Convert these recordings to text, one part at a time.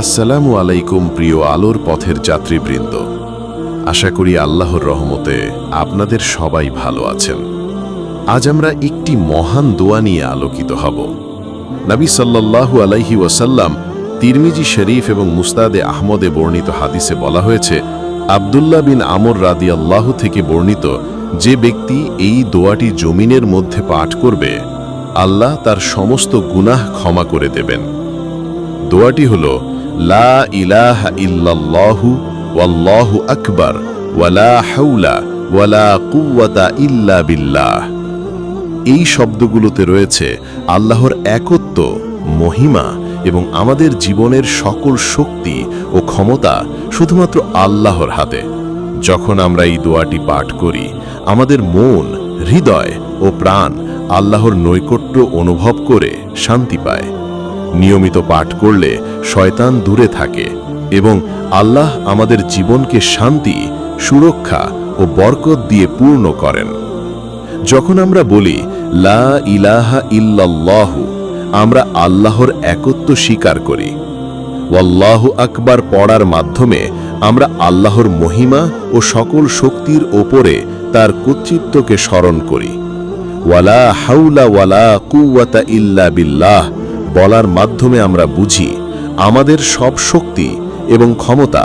আসসালামু আলাইকুম প্রিয় আলোর পথের যাত্রীবৃন্দ। আশা করি আল্লাহর রহমতে আপনাদের সবাই ভালো আছেন। আজ আমরা একটি মহান দোয়া নিয়ে আলোকিত হব। নবী সাল্লাল্লাহু আলাইহি ওয়াসাল্লাম তিরমিজি শরীফ এবং মুস্তাদে আহমদে বর্ণিত হাদিসে বলা হয়েছে, আবদুল্লাহ বিন আমর রাদি আল্লাহ থেকে বর্ণিত, যে ব্যক্তি এই দোয়াটি জমিনের মধ্যে পাঠ করবে আল্লাহ তার সমস্ত গুনাহ ক্ষমা করে দেবেন। দোয়াটি হল, লা ইলাহা ইল্লাল্লাহু ওয়াল্লাহু আকবার ওয়ালা হাউলা ওয়ালা কুওয়াতা ইল্লা বিল্লাহ। এই শব্দগুলোতে রয়েছে আল্লাহর একত্ব, মহিমা এবং আমাদের জীবনের সকল শক্তি ও ক্ষমতা শুধুমাত্র আল্লাহর হাতে। যখন আমরা এই দোয়াটি পাঠ করি, আমাদের মন, হৃদয় ও প্রাণ আল্লাহর নৈকট্য অনুভব করে শান্তি পায়। নিয়মিত পাঠ করলে শয়তান দূরে থাকে এবং আল্লাহ আমাদের জীবনকে শান্তি, সুরক্ষা ও বরকত দিয়ে পূর্ণ করেন। যখন আমরা বলি, লা ইলাহা ইল্লাল্লাহু আমরা আল্লাহর একত্ব স্বীকার করি। ওয়াল্লাহু আকবার পড়ার মাধ্যমে আমরা আল্লাহর মহিমা ও সকল শক্তির ওপরে তার কর্তৃত্বকে স্মরণ করি। ওয়ালা হাউলা ওয়ালা কুওয়াতা ইল্লা বিল্লাহ, বলার মাধ্যমে আমরা বুঝি, আমাদের সব শক্তি এবং ক্ষমতা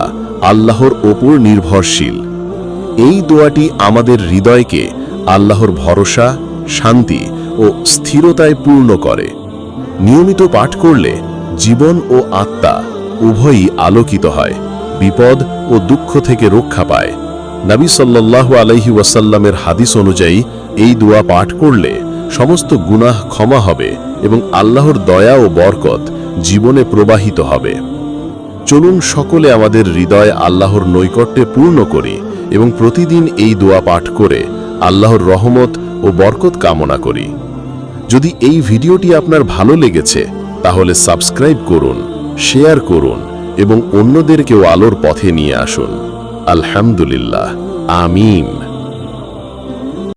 আল্লাহর ওপর নির্ভরশীল। এই দোয়াটি আমাদের হৃদয়কে আল্লাহর ভরসা, শান্তি ও স্থিরতায় পূর্ণ করে। নিয়মিত পাঠ করলে জীবন ও আত্মা উভয়ই আলোকিত হয়, বিপদ ও দুঃখ থেকে রক্ষা পায়। নবী সাল্লাল্লাহু আলাইহি ওয়াসাল্লামের হাদিস অনুযায়ী এই দোয়া পাঠ করলে সমস্ত গুনাহ ক্ষমা হবে এবং আল্লাহর দয়া ও বরকত জীবনে প্রবাহিত হবে। চলুন সকলে আমাদের হৃদয় আল্লাহর নৈকট্যে পূর্ণ করি এবং প্রতিদিন এই দোয়া পাঠ করে আল্লাহর রহমত ও বরকত কামনা করি। যদি এই ভিডিওটি আপনার ভালো লেগেছে, তাহলে সাবস্ক্রাইব করুন, শেয়ার করুন এবং অন্যদেরকেও আলোর পথে নিয়ে আসুন। আলহামদুলিল্লাহ। আমিন।